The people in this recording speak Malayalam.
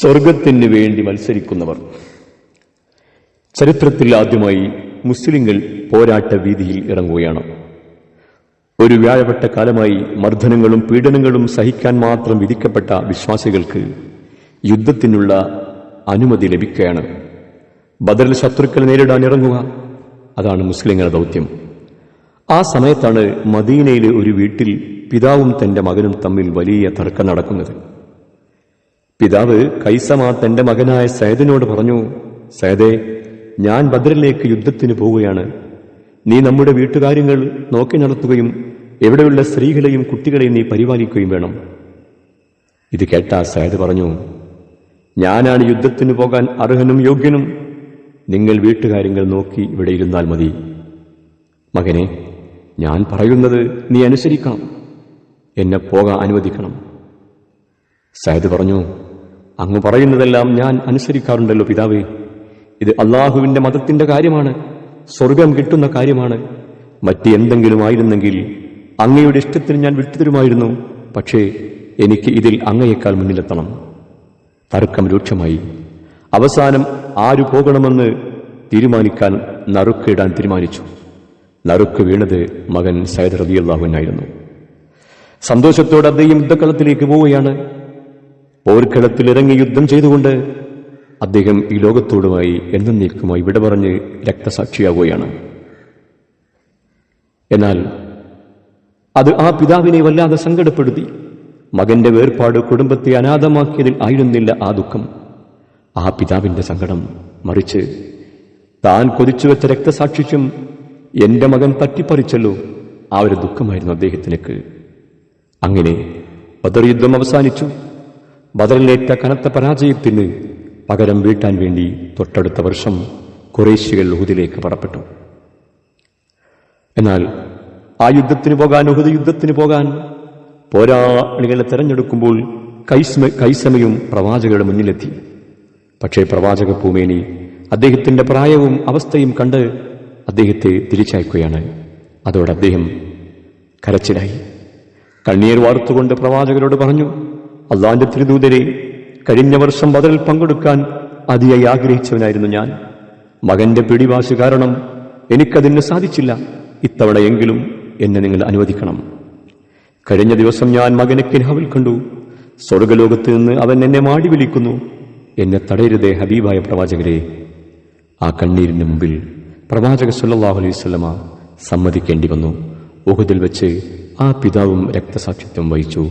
സ്വർഗത്തിന് വേണ്ടി മത്സരിക്കുന്നവർ. ചരിത്രത്തിൽ ആദ്യമായി മുസ്ലിങ്ങൾ പോരാട്ട വീതിയിൽ ഇറങ്ങുകയാണ്. ഒരു വ്യാഴപ്പെട്ട കാലമായി മർദ്ദനങ്ങളും പീഡനങ്ങളും സഹിക്കാൻ മാത്രം വിധിക്കപ്പെട്ട വിശ്വാസികൾക്ക് യുദ്ധത്തിനുള്ള അനുമതി ലഭിക്കുകയാണ്. ബദറിൽ ശത്രുക്കളെ നേരിടാൻ ഇറങ്ങുക അതാണ് മുസ്ലിങ്ങളുടെ ദൗത്യം. ആ സമയത്താണ് മദീനയിലെ ഒരു വീട്ടിൽ പിതാവും തന്റെ മകനും തമ്മിൽ വലിയ തർക്കം നടക്കുന്നത്. പിതാവ് കൈസമ തന്റെ മകനായ സേദനോട് പറഞ്ഞു സൈദേ ഞാൻ ഭദ്രലേക്ക് യുദ്ധത്തിന് പോവുകയാണ്. നീ നമ്മുടെ വീട്ടുകാര്യങ്ങൾ നോക്കി നടത്തുകയും എവിടെയുള്ള സ്ത്രീകളെയും കുട്ടികളെയും നീ പരിപാലിക്കുകയും വേണം. ഇത് കേട്ട സേദ് പറഞ്ഞു ഞാനാണ് യുദ്ധത്തിന് പോകാൻ അർഹനും യോഗ്യനും. നിങ്ങൾ വീട്ടുകാര്യങ്ങൾ നോക്കി ഇവിടെ ഇരുന്നാൽ മതി. മകനെ ഞാൻ പറയുന്നത് നീ അനുസരിക്കണം. എന്നെ പോകാൻ അനുവദിക്കണം. സയദ് പറഞ്ഞു അങ്ങ് പറയുന്നതെല്ലാം ഞാൻ അനുസരിക്കാറുണ്ടല്ലോ പിതാവേ. ഇത് അള്ളാഹുവിന്റെ മതത്തിന്റെ കാര്യമാണ് സ്വർഗം കിട്ടുന്ന കാര്യമാണ്. മറ്റ് എന്തെങ്കിലും ആയിരുന്നെങ്കിൽ അങ്ങയുടെ ഇഷ്ടത്തിന് ഞാൻ വിട്ടുതരുമായിരുന്നു. പക്ഷേ എനിക്ക് ഇതിൽ അങ്ങയേക്കാൾ മുന്നിലെത്തണം. തർക്കം രൂക്ഷമായി. അവസാനം ആരു പോകണമെന്ന് തീരുമാനിക്കാൻ നറുക്കിടാൻ തീരുമാനിച്ചു. നറുക്ക് വീണത് മകൻ സൈദ് റബിയല്ലാഹുവിനായിരുന്നു സന്തോഷത്തോടെ അദ്ദേഹം യുദ്ധക്കളത്തിലേക്ക് പോവുകയാണ്. പോർക്കളത്തിൽ ഇറങ്ങി യുദ്ധം ചെയ്തുകൊണ്ട് അദ്ദേഹം ഈ ലോകത്തോടുമായി എന്നേക്കുമായി വിട പറഞ്ഞ് രക്തസാക്ഷിയാവുകയാണ്. എന്നാൽ അത് ആ പിതാവിനെ വല്ലാതെ സങ്കടപ്പെടുത്തി. മകന്റെ വേർപാട് കുടുംബത്തെ അനാഥമാക്കിയതിൽ ആയിരുന്നില്ല ആ ദുഃഖം. ആ പിതാവിന്റെ സങ്കടം മറിച്ച് താൻ കൊതിച്ചുവെച്ച രക്തസാക്ഷിക്കും എന്റെ മകൻ തട്ടിപ്പറിച്ചല്ലോ ആ ഒരു ദുഃഖമായിരുന്നു അദ്ദേഹത്തിനക്ക്. അങ്ങനെ ബദർ യുദ്ധം അവസാനിച്ചു. ബദറിലേറ്റ കനത്ത പരാജയത്തിന് പകരം വീട്ടാൻ വേണ്ടി തൊട്ടടുത്ത വർഷം കുറേശ്യകൾ ഉഹുദിലേക്ക് പറപ്പെട്ടു. എന്നാൽ ആ യുദ്ധത്തിന് പോകാൻ ഉഹുദ് യുദ്ധത്തിന് പോകാൻ പോരാളികളെ തെരഞ്ഞെടുക്കുമ്പോൾ കൈസ്മ കൈസമയും പ്രവാചകരുടെ മുന്നിലെത്തി. പക്ഷേ പ്രവാചക പൂമേനി അദ്ദേഹത്തിന്റെ പ്രായവും അവസ്ഥയും കണ്ട് അദ്ദേഹത്തെ തിരിച്ചയക്കുകയാണ്. അതോടെ അദ്ദേഹം കരച്ചിലായി. കണ്ണീർ വാർത്തുകൊണ്ട് പ്രവാചകരോട് പറഞ്ഞു അള്ളാന്റെ തിരുദൂതരെ കഴിഞ്ഞ വർഷം ബദറിൽ പങ്കെടുക്കാൻ അതിയായി ആഗ്രഹിച്ചവനായിരുന്നു ഞാൻ. മകന്റെ പിടിവാശി കാരണം എനിക്കതിന് സാധിച്ചില്ല. ഇത്തവണയെങ്കിലും എന്നെ നിങ്ങൾ അനുവദിക്കണം. കഴിഞ്ഞ ദിവസം ഞാൻ മകനെ കിനാവിൽ കണ്ടു. സ്വർഗലോകത്ത് നിന്ന് അവൻ എന്നെ മാടി വിളിക്കുന്നു. എന്നെ തടയരുതേ ഹബീബായ പ്രവാചകരെ. ആ കണ്ണീരിന് മുമ്പിൽ പ്രവാചക സല്ലാഹു അലൈഹി വസല്ലമ സമ്മതിക്കേണ്ടി വന്നു. ഉഹുദിൽ വെച്ച് ആ പിതാവും രക്തസാക്ഷിത്വം വഹിച്ചു.